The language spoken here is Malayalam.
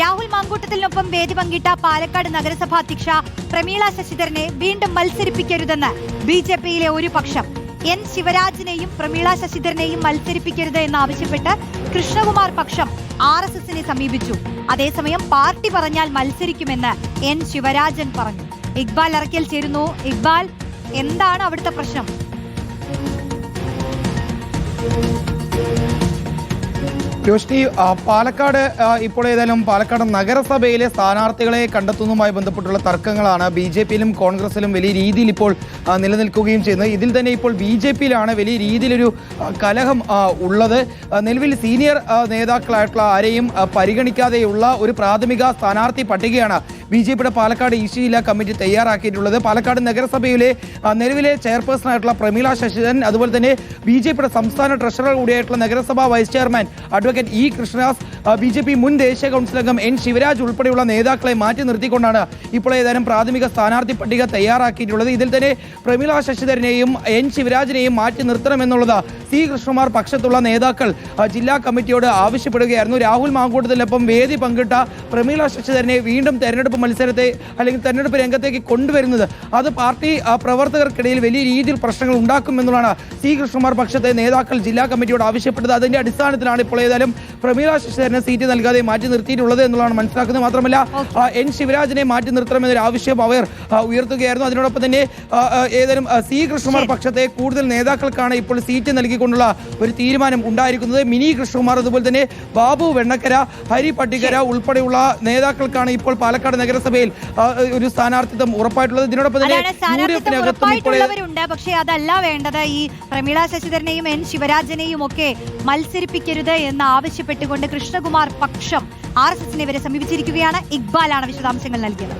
രാഹുൽ മാങ്കൂട്ടത്തിനൊപ്പം വേദി പങ്കിട്ട പാലക്കാട് നഗരസഭാ അധ്യക്ഷ പ്രമീള ശശിധരനെ വീണ്ടും മത്സരിപ്പിക്കരുതെന്ന് ബി ജെ പിയിലെ ഒരു പക്ഷം. എൻ ശിവരാജിനെയും പ്രമീള ശശിധരനെയും മത്സരിപ്പിക്കരുത് എന്നാവശ്യപ്പെട്ട് കൃഷ്ണകുമാർ പക്ഷം ആർ എസ് എസിനെ സമീപിച്ചു. അതേസമയം പാർട്ടി പറഞ്ഞാൽ മത്സരിക്കുമെന്ന് എൻ ശിവരാജൻ പറഞ്ഞു. ഇക്ബാൽ അറക്കൽ ചേരുന്നു. ഇക്ബാൽ എന്താണ് അവിടുത്തെ പ്രശ്നം? യോഷ്നി പാലക്കാട് ഇപ്പോൾ ഏതായാലും പാലക്കാട് നഗരസഭയിലെ സ്ഥാനാർത്ഥികളെ കണ്ടെത്തുന്നതുമായി ബന്ധപ്പെട്ടുള്ള തർക്കങ്ങളാണ് ബി ജെ പിയിലും കോൺഗ്രസിലും വലിയ രീതിയിൽ ഇപ്പോൾ നിലനിൽക്കുകയും ചെയ്യുന്നത്. ഇതിൽ തന്നെ ഇപ്പോൾ ബി ജെ പിയിലാണ് വലിയ രീതിയിലൊരു കലഹം ഉള്ളത്. നിലവിൽ സീനിയർ നേതാക്കളായിട്ടുള്ള ആരെയും പരിഗണിക്കാതെയുള്ള ഒരു പ്രാഥമിക സ്ഥാനാർത്ഥി പട്ടികയാണ് ബി ജെ പിയുടെ പാലക്കാട് ഈസ്റ്റ് ജില്ലാ കമ്മിറ്റി തയ്യാറാക്കിയിട്ടുള്ളത്. പാലക്കാട് നഗരസഭയിലെ നിലവിലെ ചെയർപേഴ്സൺ ആയിട്ടുള്ള പ്രമീള ശശിധരൻ അതുപോലെ തന്നെ ബി ജെ പിയുടെ സംസ്ഥാന ട്രഷറർ കൂടിയായിട്ടുള്ള നഗരസഭാ vice chairman advocate E Krishnadas B J P മുൻ ദേശീയ കൗൺസിൽ അംഗം എൻ ശിവരാജ് ഉൾപ്പെടെയുള്ള നേതാക്കളെ മാറ്റി നിർത്തിക്കൊണ്ടാണ് ഇപ്പോൾ ഏതാനും പ്രാഥമിക സ്ഥാനാർത്ഥി പട്ടിക തയ്യാറാക്കിയിട്ടുള്ളത്. ഇതിൽ തന്നെ പ്രമീള ശശിധരനെയും എൻ ശിവരാജിനെയും മാറ്റി നിർത്തണമെന്നുള്ളത് സി കൃഷ്ണകുമാർ പക്ഷത്തുള്ള നേതാക്കൾ ജില്ലാ കമ്മിറ്റിയോട് ആവശ്യപ്പെടുകയായിരുന്നു. രാഹുൽ മാങ്കൂട്ടത്തിനൊപ്പം വേദി പങ്കിട്ട പ്രമീള ശശിധരനെ വീണ്ടും തെരഞ്ഞെടുപ്പ് മത്സരത്തെ അല്ലെങ്കിൽ തെരഞ്ഞെടുപ്പ് രംഗത്തേക്ക് കൊണ്ടുവരുന്നത്. അത് പാർട്ടി പ്രവർത്തകർക്കിടയിൽ വലിയ രീതിയിൽ പ്രശ്നങ്ങൾ ഉണ്ടാക്കുമെന്നുള്ളതാണ് സി കൃഷ്ണകുമാർ പക്ഷത്തെ നേതാക്കൾ ജില്ലാ കമ്മിറ്റിയോട് ആവശ്യപ്പെട്ടത്. അതിന്റെ അടിസ്ഥാനത്തിലാണ് ഇപ്പോൾ ഏതായാലും പ്രമീള ശശിധരനെ സീറ്റ് നൽകാതെ മാറ്റി നിർത്തിയിട്ടുള്ളത് എന്നുള്ളതാണ് മനസ്സിലാക്കുന്നത്. മാത്രമല്ല എൻ ശിവരാജിനെ മാറ്റി നിർത്തണമെന്നൊരു ആവശ്യം അവർ ഉയർത്തുകയായിരുന്നു. അതിനോടൊപ്പം തന്നെ ഏതായാലും സി കൃഷ്ണകുമാർ പക്ഷത്തെ കൂടുതൽ നേതാക്കൾക്കാണ് ഇപ്പോൾ സീറ്റ് നൽകിക്കൊണ്ടുള്ള ഒരു തീരുമാനം ഉണ്ടായിരിക്കുന്നത്. മിനി കൃഷ്ണകുമാർ അതുപോലെ തന്നെ ബാബു വെണ്ണക്കര ഹരി പട്ടിക്കര ഉൾപ്പെടെയുള്ള നേതാക്കൾക്കാണ് ഇപ്പോൾ പാലക്കാട് നഗരസഭയിൽ ഒരു സ്ഥാനാർത്ഥിത്വം ഉറപ്പായിട്ടുള്ളത് ഇതിനോടൊപ്പം തന്നെ യു ഡി എഫിനകത്തും ഇപ്പോൾ ഉറപ്പായിട്ടുള്ളവരുണ്ട് പക്ഷേ അതല്ല വേണ്ടത്. ഈ പ്രമീള ശശിധരനെയും എൻ ശിവരാജനെയും ഒക്കെ മത്സരിപ്പിക്കരുത് എന്ന് ആവശ്യപ്പെട്ടുകൊണ്ട് കൃഷ്ണകുമാർ പക്ഷം ആർ എസ് എസിനെ വരെ സമീപിച്ചിരിക്കുകയാണ്. ഇക്ബാലാണ് വിശദാംശങ്ങൾ നൽകിയത്.